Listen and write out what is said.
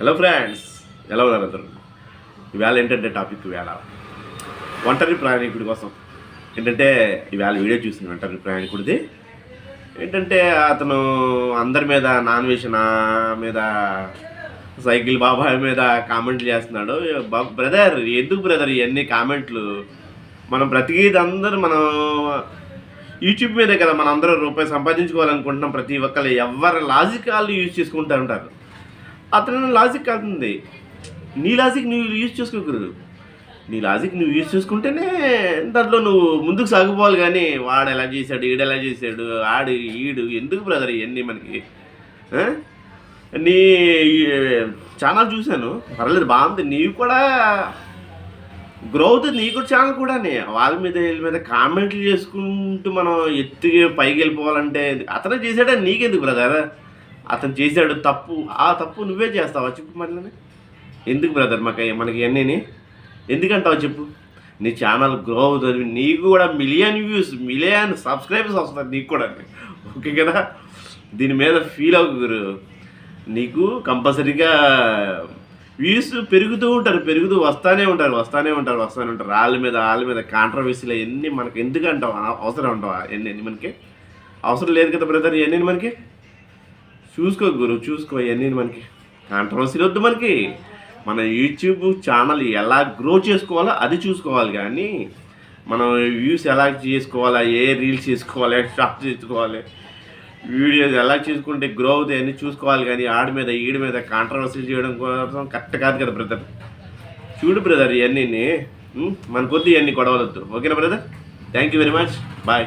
Hello friends ఎలా ఉన్నారు అందరూ? ఇవాళ ఏంటంటే టాపిక్ వేళ. ఒంటరి ప్రయాణికుడి కోసం. ఏంటంటే ఇవాళ వీడియో చూసిన ఒంటరి ప్రయాణికుడిది. ఏంటంటే అతను అందరి మీద నాన్ వెజ్ నా మీద సైకిల్ బాబాయ్ మీద కామెంట్లు చేస్తున్నాడు. బ్రదర్ ఎందుకు బ్రదర్ ఇవన్నీ కామెంట్లు? మనం బ్రతికేది అందరూ మనం యూట్యూబ్ మీదే కదా. మనం అందరూ రూపాయి సంపాదించుకోవాలనుకుంటున్నాం. ప్రతి ఒక్కరు ఎవరి లాజిక్ వాళ్ళు యూజ్ చేసుకుంటూ ఉంటారు. అతను లాజిక్ కాదుంది. నీ లాజిక్ నువ్వు యూజ్ చేసుకోకూడదు నీ లాజిక్ నువ్వు యూజ్ చేసుకుంటేనే దాంట్లో నువ్వు ముందుకు సాగిపోవాలి కానీ వాడు ఎలా చేశాడు ఈడు ఎలా చేశాడు ఆడు ఈడు ఎందుకు బ్రదర్ ఇవన్నీ మనకి? నీ ఛానల్ చూశాను. పర్లేదు బాగుంది నీవు కూడా గ్రో అవుతుంది నీకు కూడా ఛానల్ కూడానే. వాళ్ళ మీద వీళ్ళ మీద కామెంట్లు చేసుకుంటూ మనం ఎత్తుకి పైకి వెళ్ళిపోవాలంటే అతనే చేశాడా? నీకెందుకు బ్రదర్ అతను చేశాడు తప్పు. ఆ తప్పు నువ్వే చేస్తావా చెప్పు మళ్ళీ ఎందుకు బ్రదర్ మాకు మనకి ఇవన్నీ ఎందుకంటావు చెప్పు? నీ ఛానల్ గ్రో అవుతుంది. నీకు కూడా మిలియన్ వ్యూస్ మిలియన్ సబ్స్క్రైబర్స్ వస్తారు నీకు కూడా. ఓకే కదా? దీని మీద ఫీల్ అవ్వరు నీకు కంపల్సరీగా వ్యూస్ పెరుగుతూ ఉంటారు పెరుగుతూ వస్తానే ఉంటారు వస్తానే ఉంటారు వస్తానే ఉంటారు. వాళ్ళ మీద వాళ్ళ మీద కాంట్రవర్సీలు అవన్నీ మనకి ఎందుకు అంటావు? అవసరం అంటావా? ఎన్ని మనకి? అవసరం లేదు కదా బ్రదర్ ఎన్ని మనకి? చూసుకో గురు చూసుకో ఇవన్నీ మనకి కాంట్రవర్సీలు వద్దు మనకి. మన యూట్యూబ్ ఛానల్ ఎలా గ్రో చేసుకోవాలో అది చూసుకోవాలి కానీ మనం వ్యూస్ ఎలా చేసుకోవాలా ఏ రీల్స్ చేసుకోవాలి షార్ట్స్ చేసుకోవాలి వీడియోస్ ఎలా చేసుకుంటే గ్రో అవుతాయి అన్ని చూసుకోవాలి కానీ ఆడి మీద ఈడి మీద కాంట్రవర్సీ చేయడం కోసం కరెక్ట్ కాదు కదా బ్రదర్ చూడు బ్రదర్ ఇవన్నీ మన కొద్ది ఇవన్నీ గొడవలొద్దు. ఓకేనా brother thank you very much bye